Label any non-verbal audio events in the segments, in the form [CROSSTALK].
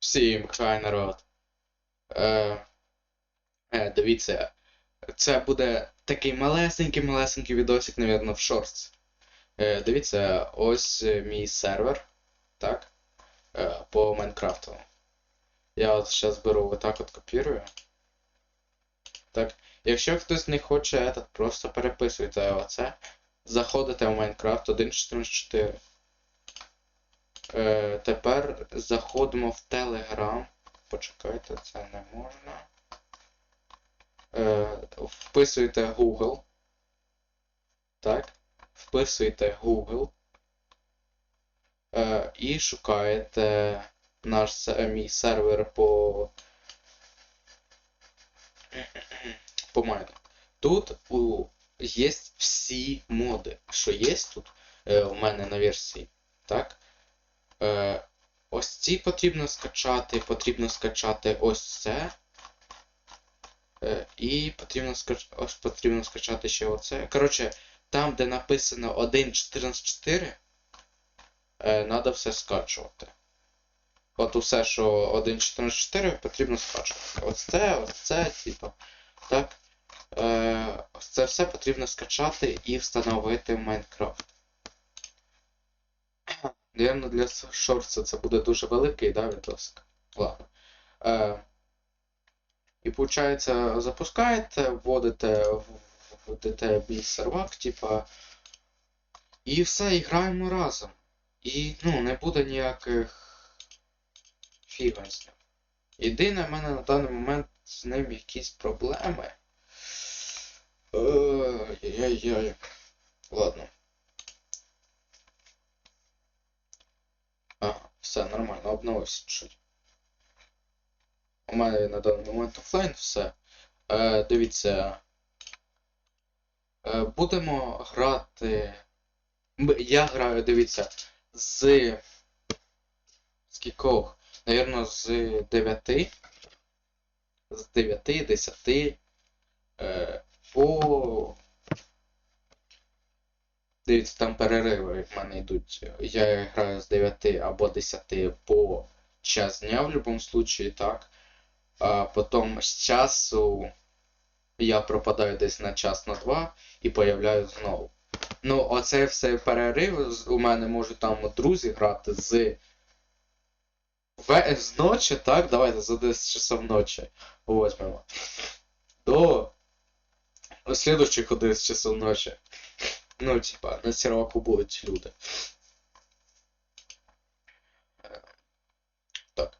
Всім хай народ. Е, е, дивіться, це буде такий малесенький-малесенький відосик, навірно, в шортс. Е, дивіться, ось мій сервер, так, е, по Майнкрафту. Я от зараз беру отак от копірую. Так. Якщо хтось не хоче просто переписуйте оце. Заходите в Майнкрафт 1.14.4. Е, тепер заходимо в Telegram. Почекайте, це не можна. Е, вписуєте Google. Так. Вписуєте Google. Е, і шукаєте наш мій сервер по. [CLEARS THROAT] по майну. Тут у, є всі моди, що є тут е, у мене на версії. Так? Ці потрібно скачати, потрібно скачати ось це. Е, і потрібно, скач... ось потрібно скачати ще оце. Коротше, там, де написано 1.14.4, е, треба все скачувати. От усе, що 1.14.4 потрібно скачувати. Ось це, ось це, типу. Так. Е, це все потрібно скачати і встановити в Майнкрафт. Наверно, для шорца це буде дуже великий, да, відосик. Ладно. Е, і виходить, запускаєте, вводите, вводите мій сервак, типа. І все, і граємо разом. І ну, не буде ніяких фігань з ним. Єдине, в мене на даний момент з ним якісь проблеми. Ой-ой-ой. Ладно. Все нормально, обновився чуть. У мене на даний момент офлайн все. Е, дивіться. Е, будемо грати. Я граю, дивіться, з. З кількох? Навірно, з 9. З 9, 10. Е, по. Дивіться, там перериви в мене йдуть. Я граю з 9 або 10 по час дня в будь-якому случаї, так. А потім з часу я пропадаю десь на час на два і появляюсь знову. Ну, оце все перерив. У мене можуть там друзі грати з. З ночі, так? Давайте за 10 часов ночі. Возьмемо. До слідуючих 11 часов ночі. Ну, типа, на серваку будуть люди. Так.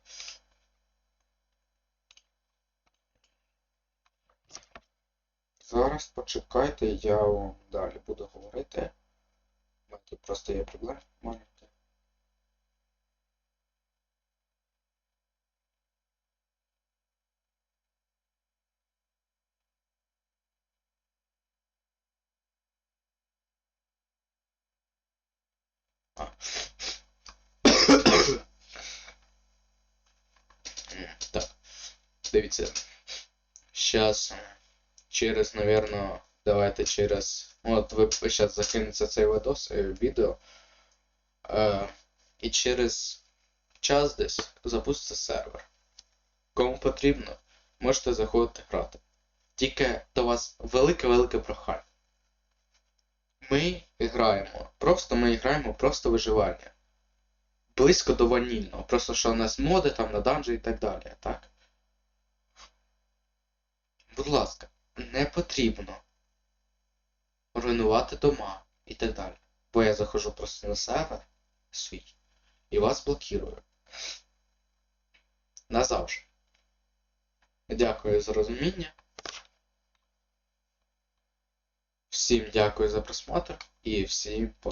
Зараз почекайте, я вам далі буду говорити. Просто є проблеми маленькі. А. М, Так. Дивіться. Сейчас через, наверное, давайте через. От ви зараз закинеться цей видос, е, відео. Е, і через час десь запуститься сервер. Кому потрібно, можете заходити грати. Тільки до вас велике-велике прохання. Ми граємо. Просто ми граємо просто виживання. Близько до ванільного. Просто що у нас моди там на данжі і так далі, так? Будь ласка, не потрібно руйнувати дома і так далі. Бо я заходжу просто на сервер свій і вас блокірую. Назавжди. Дякую за розуміння. Всім дякую за просмотр і всім пока.